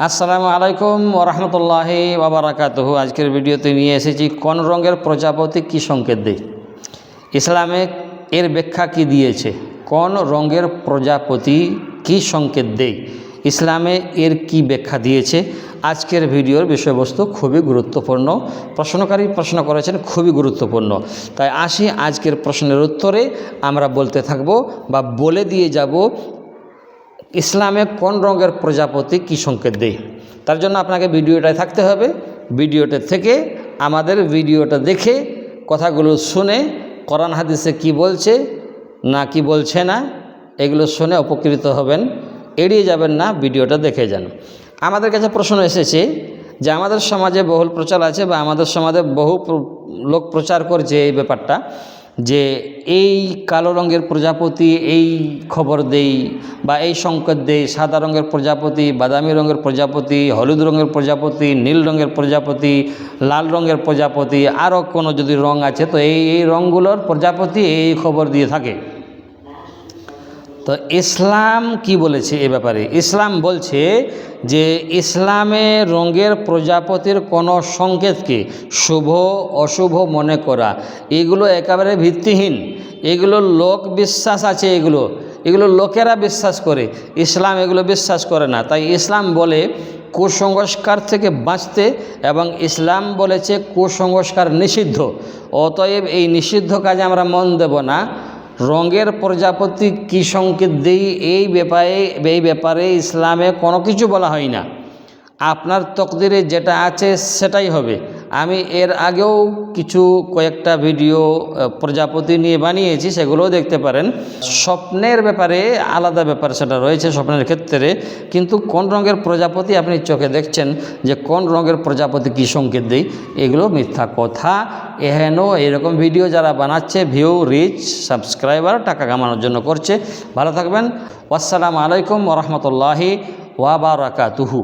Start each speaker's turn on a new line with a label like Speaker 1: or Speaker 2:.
Speaker 1: আসসালামু আলাইকুম ওরহমতুল্লাহি ওবরাকাতহ আজকের ভিডিওতে নিয়ে এসেছি, কোন রঙের প্রজাপতি কি সংকেত দেয়? ইসলামে এর ব্যাখ্যা কি দিয়েছে? কোন রঙের প্রজাপতি কি সংকেত দেয়? ইসলামে এর কি ব্যাখ্যা দিয়েছে? আজকের ভিডিওর বিষয়বস্তু খুবই গুরুত্বপূর্ণ। প্রশ্নকারী প্রশ্ন করেছেন, খুবই গুরুত্বপূর্ণ। তাই আসি আজকের প্রশ্নের উত্তরে আমরা বলতে থাকব বা বলে দিয়ে যাব ইসলামে কোন রঙের প্রজাপতি কী সংকেত দেয়? তার জন্য আপনাকে ভিডিওটায় থাকতে হবে। ভিডিওটা থেকে আমাদের ভিডিওটা দেখে কথাগুলো শুনে কোরআন হাদিসে কি বলছে না কি বলছে না এগুলো শুনে উপকৃত হবেন। এড়িয়ে যাবেন না, ভিডিওটা দেখে যান। আমাদের কাছে প্রশ্ন এসেছে যে আমাদের সমাজে বহুল প্রচার আছে বা আমাদের সমাজে বহু লোক প্রচার করছে এই ব্যাপারটা। যে এই কালো রঙের প্রজাপতি, এই খবর দেই বা এই সংকেত দেই, সাদা রঙের প্রজাপতি, বাদামি রঙের প্রজাপতি, হলুদ রঙের প্রজাপতি, নীল রঙের প্রজাপতি, লাল রঙের প্রজাপতি, আরও কোনো যদি রং আছে, তো এই এই রঙগুলোর প্রজাপতি এই খবর দিয়ে থাকে। তো ইসলাম কি বলেছে এ ব্যাপারে? ইসলাম বলছে যে ইসলামে রঙের প্রজাপতির কোনো সংকেতকে শুভ, অশুভ মনে করা। এগুলো একেবারে ভিত্তিহীন। এগুলো লোক বিশ্বাস আছে এগুলো। এগুলো লোকেরা বিশ্বাস করে। ইসলাম এগুলো বিশ্বাস করে না। তাই ইসলাম বলে কুসংস্কার থেকে বাঁচতে এবং ইসলাম বলেছে কুসংস্কার নিষিদ্ধ। অতএব এই নিষিদ্ধ কাজে আমরা মন দেব না। রঙের প্রজাপতি কি সংকেত দেই? এই ব্যাপারে এই ব্যাপারে ইসলামে কোনো কিছু বলা হয় না। আপনার তকদিরে যেটা আছে সেটাই হবে। আমি এর আগেও কিছু কয়েকটা ভিডিও প্রজাপতি নিয়ে বানিয়েছি, সেগুলোও দেখতে পারেন। স্বপ্নের ব্যাপারে আলাদা ব্যাপার সেটা রয়েছে স্বপ্নের ক্ষেত্রে, কিন্তু কোন রঙের প্রজাপতি আপনি চোখে দেখছেন, যে কোন রঙের প্রজাপতি কী সংকেত দেই এগুলো মিথ্যা কথা। এহেন এরকম ভিডিও যারা বানাচ্ছে ভিউ রিচ সাবস্ক্রাইবার টাকা কামানোর জন্য করছে। ভালো থাকবেন। আসসালামু আলাইকুম ওরহমতুল্লাহি ওয়াবারাকাতুহু